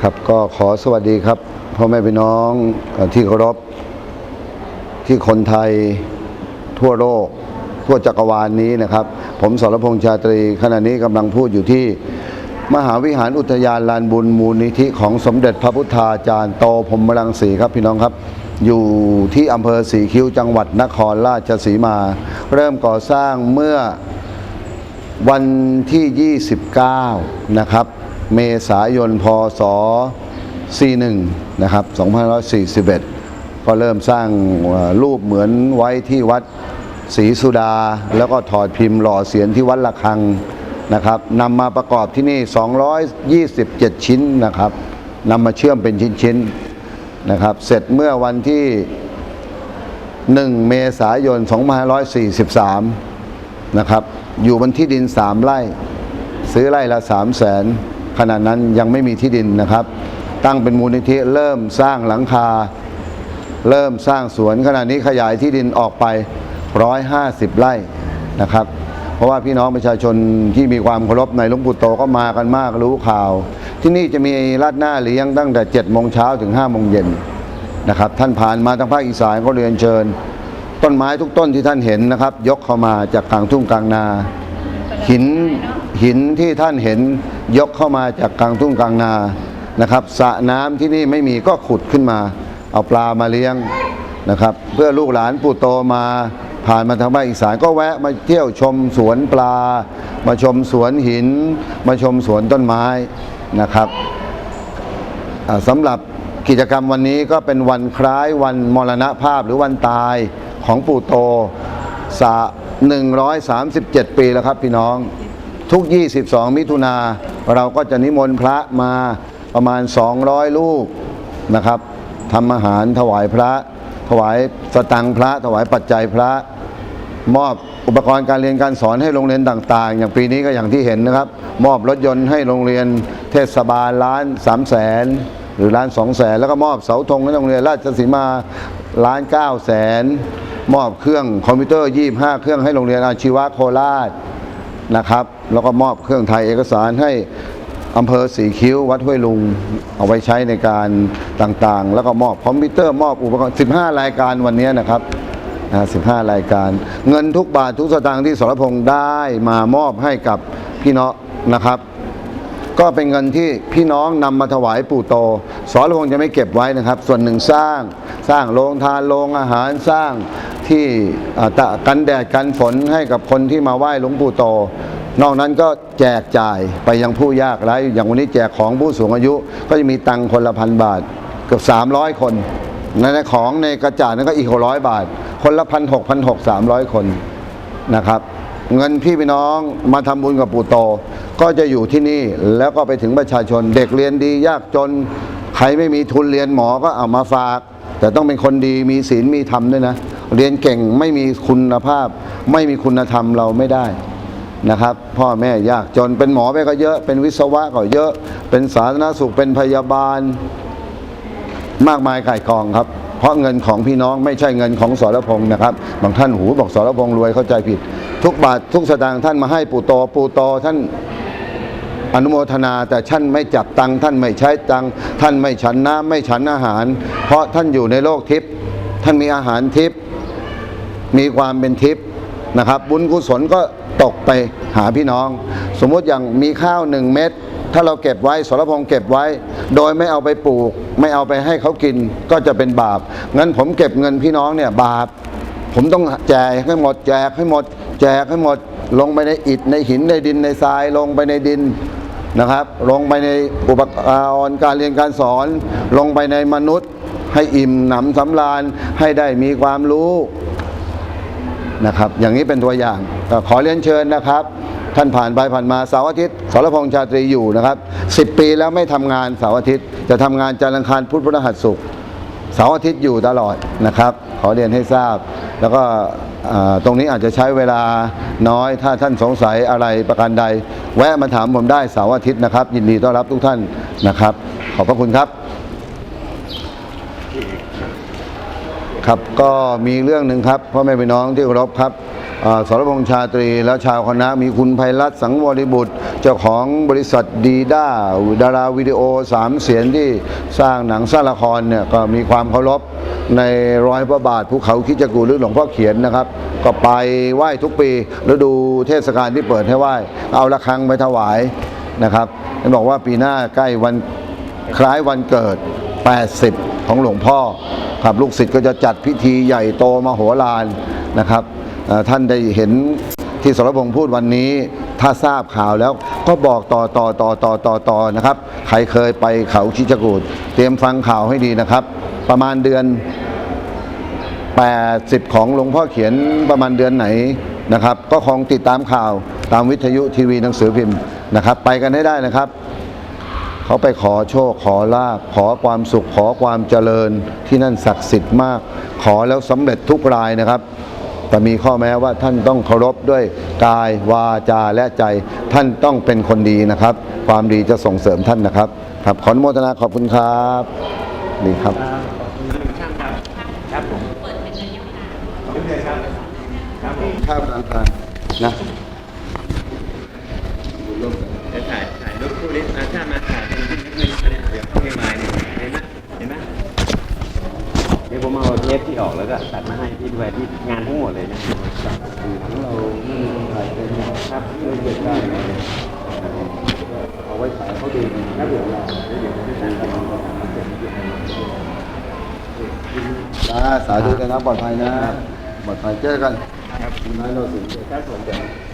ครับก็ขอสวัสดีครับพ่อแม่พี่น้องที่เคารพที่คนไทยทั่วโลก ทั่วจักรวาลนี้นะครับ ผมสรพงษ์ชาตรี ขณะนี้กำลังพูดอยู่ที่ มหาวิหารอุทยานลานบุญมูลนิธิของสมเด็จพระพุทธาจารย์โตพรมรังสีครับพี่น้องครับ อยู่ที่อำเภอสีคิ้วจังหวัดนครราชสีมา เริ่มก่อสร้างเมื่อ วันที่ 29 นะครับ เมษายน พศ 41 นะครับ 2541 ก็เริ่มสร้างรูปเหมือนไว้ที่วัดศรีสุดา แล้วก็ถอดพิมพ์หล่อเสียนที่วัดละคังนะครับนำมาประกอบที่นี่ 227 ชิ้นนะครับนำมาเชื่อมเป็นชิ้นๆนะครับ เสร็จเมื่อวันที่ 1 เมษายน 2543 นะครับ อยู่บนที่ดิน3ไร่ ซื้อไร่ละ3 0 0แสนขณะนั้นยังไม่มีที่ดินนะครับ ตั้งเป็นมูลนิธิเริ่มสร้างหลังคา เริ่มสร้างสวนขณะนี้ขยายที่ดินออกไป 150 ไร่นะครับ เพราะว่าพี่น้องประชาชนที่มีความเคารพในหลวงปู่โตก็มากันมากรู้ข่าว ที่นี่จะมีราดหน้าเลี้ยงตั้งแต่7โมงเช้าถึง5โมงเย็นนะครับ ท่านผ่านมาทางภาคอีสานก็เรียนเชิญ ต้นไม้ทุกต้นที่ท่านเห็นนะครับ ยกเข้ามาจากกลางทุ่งกลางนา หินหินที่ท่านเห็นยกเข้ามาจากกลางทุ่งกลางนานะครับสระน้ำที่นี่ไม่มีก็ขุดขึ้นมา เอาปลามาเลี้ยงนะครับ เพื่อลูกหลานปู่โตมาผ่านมาทางภาคอีสานก็แวะมาเที่ยวชมสวนปลา มาชมสวนหิน มาชมสวนต้นไม้นะครับอ่าสำหรับกิจกรรมวันนี้ก็เป็นวันคล้ายวันมรณภาพหรือวันตาย ของปู่โตสะ137 ปีแล้วครับพี่น้อง ทุก 22 มิถุนาเราก็จะนิมนต์พระมาประมาณ 200รูปนะครับทำอาหารถวายพระ ถวายสตังค์พระ ถวายปัจจัยพระ มอบอุปกรณ์การเรียนการสอนให้โรงเรียนต่างๆ อย่างปีนี้ก็อย่างที่เห็นนะครับ มอบรถยนต์ให้โรงเรียนเทศบาลล้านสามแสนหรือล้านสองแสนแล้วก็มอบเสาธงให้โรงเรียนราชสีมาล้านเก้าแสน มอบเครื่องคอมพิวเตอร์ 25 เครื่องให้โรงเรียนอาชีวะโคราชนะครับ แล้วก็มอบเครื่องถ่ายเอกสารให้อำเภอสีคิ้ววัดห้วยลุง เอาไว้ใช้ในการต่างๆ แล้วก็มอบคอมพิวเตอร์มอบอุปกรณ์ 15 รายการวันนี้นะครับ15 รายการ เงินทุกบาททุกสตางค์ที่สรพงษ์ได้มามอบให้กับพี่น้องนะครับ ก็เป็นเงินที่พี่น้องนำมาถวายปู่โตสรพงษ์จะไม่เก็บไว้นะครับ ส่วนหนึ่งสร้างสร้างโรงทานโรงอาหารสร้าง ที่ตะกันแดดกันฝนให้กับคนที่มาไหว้หลวงปู่โต นอกนั้นก็แจกจ่ายไปยังผู้ยากไร้อย่างวันนี้แจกของผู้สูงอายุ ก็จะมีตังคนละพันบาทเกือบ300 คนในของในกระจาดนั้นก็อีกร้อยบาท คนละพันหกพันหกสามร้อยคนนะครับ เงินพี่พี่น้องมาทำบุญกับปู่โต ก็จะอยู่ที่นี่แล้วก็ไปถึงประชาชน เด็กเรียนดียากจนใครไม่มีทุนเรียนหมอก็เอามาฝาก แต่ต้องเป็นคนดีมีศีลมีธรรมด้วยนะ เรียนเก่งไม่มีคุณภาพ ไม่มีคุณธรรมเราไม่ได้นะครับ พ่อแม่ยากจนเป็นหมอไปก็เยอะ เป็นวิศวะก็เยอะ เป็นสาธารณสุขเป็นพยาบาล มากมายก่ายกองครับ เพราะเงินของพี่น้องไม่ใช่เงินของสรพงศ์นะครับ บางท่านหูบอกสรพงศ์รวยเข้าใจผิด ทุกบาททุกสตางค์ท่านมาให้ปู่โตปู่โตท่านอนุโมทนาแต่ท่านไม่จับตังค์ท่านไม่ใช้ตังค์ท่านไม่ฉันน้ำไม่ฉันอาหาร เพราะท่านอยู่ในโลกทิพย์ท่านมีอาหารทิพย์ มีความเป็นทิพย์นะครับบุญกุศลก็ตกไปหาพี่น้อง สมมุติอย่างมีข้าวหนึ่งเม็ดถ้าเราเก็บไว้สรพงษ์เก็บไว้ โดยไม่เอาไปปลูก ไม่เอาไปให้เขากินก็จะเป็นบาปงั้นผมเก็บเงินพี่น้องเนี่ยบาป ผมต้องแจกให้หมดแจกให้หมด แจกให้หมด ลงไปในอิฐในหินในดินในทรายลงไปในดินนะครับ ลงไปในอุปกรณ์การเรียนการสอน ลงไปในมนุษย์ ให้อิ่มหนำสำราญให้ได้มีความรู้ นะครับ อย่างนี้เป็นตัวอย่างขอเรียนเชิญนะครับ ท่านผ่านไปผ่านมาเสาร์อาทิตย์สรพงษ์ชาตรีอยู่นะครับสิปีแล้วไม่ทำงานเสาร์อาทิตย์ จะทำงานจันทร์อังคารพุธพฤหัสศุกร์เสาร์อาทิตย์อยู่ตลอดนะครับ ขอเรียนให้ทราบ แล้วก็ตรงนี้อาจจะใช้เวลาน้อย ถ้าท่านสงสัยอะไรประการใด แวะมาถามผมได้เสาร์อาทิตย์นะครับ ยินดีต้อนรับทุกท่านนะครับ ขอบพระคุณครับ ครับก็มีเรื่องหนึ่งครับพ่อแม่พี่น้องที่เคารพครับอ่าสรพงษ์ชาตรีแล้วชาวคณะมีคุณไพรัตน์สังวริบุตร เจ้าของบริษัทดีด้าดาราวิดีโอสามเสียนที่สร้างหนังสร้างละครเนี่ยก็มีความเคารพในรอยพระบาทภูเขาคิจกูหรือหลวงพ่อเขียนนะครับ ก็ไปไหว้ทุกปีแล้วดูเทศกาลที่เปิดให้ไหว้ เอาละครังไปถวายนะครับเห็นบอกว่าปีหน้าใกล้วันคล้ายวันเกิด 80 ของหลวงพ่อครับลูกศิษย์ก็จะจัดพิธีใหญ่โตมโหฬารนะครับท่านได้เห็นที่สรพงษ์พูดวันนี้ถ้าทราบข่าวแล้วก็บอกต่อต่อต่อต่อต่อต่อนะครับ ใครเคยไปเขาชิจกูดเตรียมฟังข่าวให้ดีนะครับ ประมาณเดือน 80 ของหลวงพ่อเขียนประมาณเดือนไหนนะครับ ก็คงติดตามข่าวตามวิทยุทีวีหนังสือพิมพ์นะครับ ไปกันให้ได้นะครับ เขาไปขอโชคขอลาภขอความสุขขอความเจริญที่นั่นศักดิ์สิทธิ์มาก ขอแล้วสำเร็จทุกรายนะครับแต่มีข้อแม้ว่าท่านต้องเคารพด้วยกายวาจาและใจท่านต้องเป็นคนดีนะครับ ความดีจะส่งเสริมท่านนะครับ ครับขออนุโมทนาขอบคุณครับนี่ครับช่างครับครับผมเปิดเป็นระยะเวลาครับครับผมข้าวกลางทางนะเดี๋ย วถ่ายถ่ายรูปคู่นี้อาชามาถ่ายเป็นที่นักเรียนเดี๋ยวเข้าเพลงใหม่เนี่ยเห็นไหมเห็นไหมเดี๋ยวผมเอาเทปที่ออกแล้วก็ตัดมาให้พี่ด้วยที่งานทั้งหมดเลยนะคือทั้งเราไม่มีใครเป็นครับเรื่องเกิดได้เลยเอาไว้ฉายเขาดูถ้าเบื่อเราเดี๋ยวจะได้ทำต่อมาเสร็จสาสาธุนนะปลอดภัยนะปลอดภัยเจอกันครับคุณนายเราสิครับผมเด็จ